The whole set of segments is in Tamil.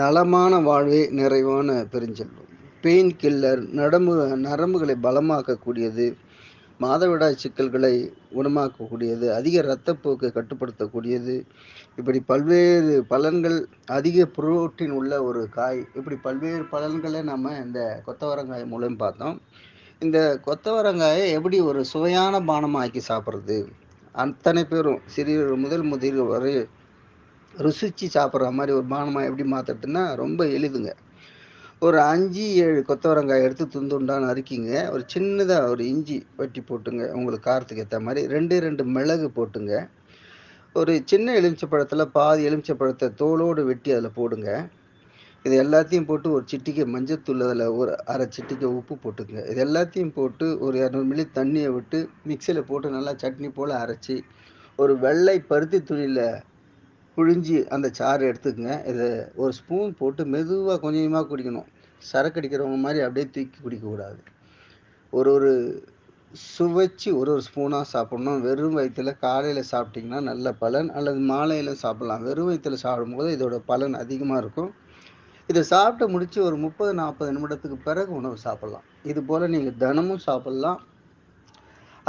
நலமான வாழ்வே நிறைவான பெருஞ்செல்வம். பெயின் கில்லர் நடம்பு நரம்புகளை பலமாக்கக்கூடியது மாதவிடாய் சிக்கல்களை குணமாக்கக்கூடியது அதிக இரத்தப்போக்கை கட்டுப்படுத்தக்கூடியது இப்படி பல்வேறு பலன்கள் அதிக புரோட்டீன் உள்ள ஒரு காய் இப்படி பல்வேறு பலன்களை நம்ம இந்த கொத்தவரங்காய் மூலம் பார்த்தோம். இந்த கொத்தவரங்காயை எப்படி ஒரு சுவையான பானமாக்கி சாப்பிட்றது? அத்தனை பேரும் சிறியவர் முதல் முதிர் வரை ருசிச்சு சாப்பிட்ற மாதிரி ஒரு பானமாக எப்படி மாற்றட்டுன்னா ரொம்ப எளிதுங்க. ஒரு அஞ்சு ஏழு கொத்தவரங்காய் எடுத்து துந்துண்டான அரிக்கிங்க. ஒரு சின்னதாக ஒரு இஞ்சி வெட்டி போட்டுங்க. உங்களுக்கு காரத்துக்கு ஏற்ற மாதிரி ரெண்டு ரெண்டு மிளகு போட்டுங்க. ஒரு சின்ன எலுமிச்சப்பழத்தில் பாதி எலுமிச்சப்பழத்தை தோலோடு வெட்டி அதில் போடுங்க. இது எல்லாத்தையும் போட்டு ஒரு சிட்டிக்கை மஞ்சத்தூள் அதில் ஒரு அரை சிட்டிக்கை உப்பு போட்டுங்க இது எல்லாத்தையும் போட்டு ஒரு இரநூறு மில்லி தண்ணியை விட்டு மிக்சியில் போட்டு நல்லா சட்னி போல் அரைச்சி ஒரு வெள்ளை பருத்தி துணியில் புழிஞ்சி அந்த சாறு எடுத்துக்கங்க. இதை ஒரு ஸ்பூன் போட்டு மெதுவாக கொஞ்சமாக குடிக்கணும். சரக்கு அடிக்கிறவங்க மாதிரி அப்படியே தூக்கி குடிக்கக்கூடாது ஒரு ஒரு சுவைச்சு ஒரு ஒரு ஸ்பூனாக சாப்பிட்ணும். வெறும் வயிற்றில் காலையில் சாப்பிட்டிங்கன்னா நல்ல பலன். அல்லது மாலையில் சாப்பிட்லாம். வெறும் வயிற்றில் சாப்பிடும்போது இதோட பலன் அதிகமாக இருக்கும். இதை சாப்பிட்டு முடித்து ஒரு முப்பது நாற்பது நிமிடத்துக்கு பிறகு உணவு சாப்பிட்லாம். இது போல் நீங்கள் தினமும் சாப்பிட்லாம்.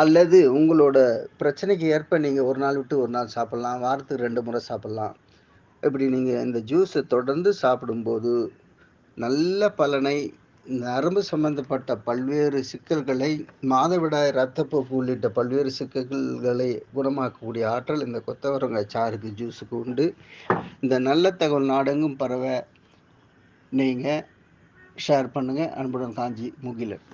அல்லது உங்களோட பிரச்சனைக்கு ஏற்ப நீங்கள் ஒரு நாள் விட்டு ஒரு நாள் சாப்பிட்லாம் வாரத்துக்கு ரெண்டு முறை சாப்பிட்லாம். இப்படி நீங்கள் இந்த ஜூஸை தொடர்ந்து சாப்பிடும்போது நல்ல பலனை நரம்பு சம்பந்தப்பட்ட பல்வேறு சிக்கல்களை மாதவிடாய் இரத்தப்போக்கு உள்ளிட்ட பல்வேறு சிக்கல்களை குணமாக்கக்கூடிய ஆற்றல் இந்த கொத்தவரங்காய் சாருக்கு ஜூஸுக்கு உண்டு. இந்த நல்ல தகவல் நாடெங்கும் பரவ நீங்கள் ஷேர் பண்ணுங்கள் அன்புடன் காஞ்சி முகிலன்.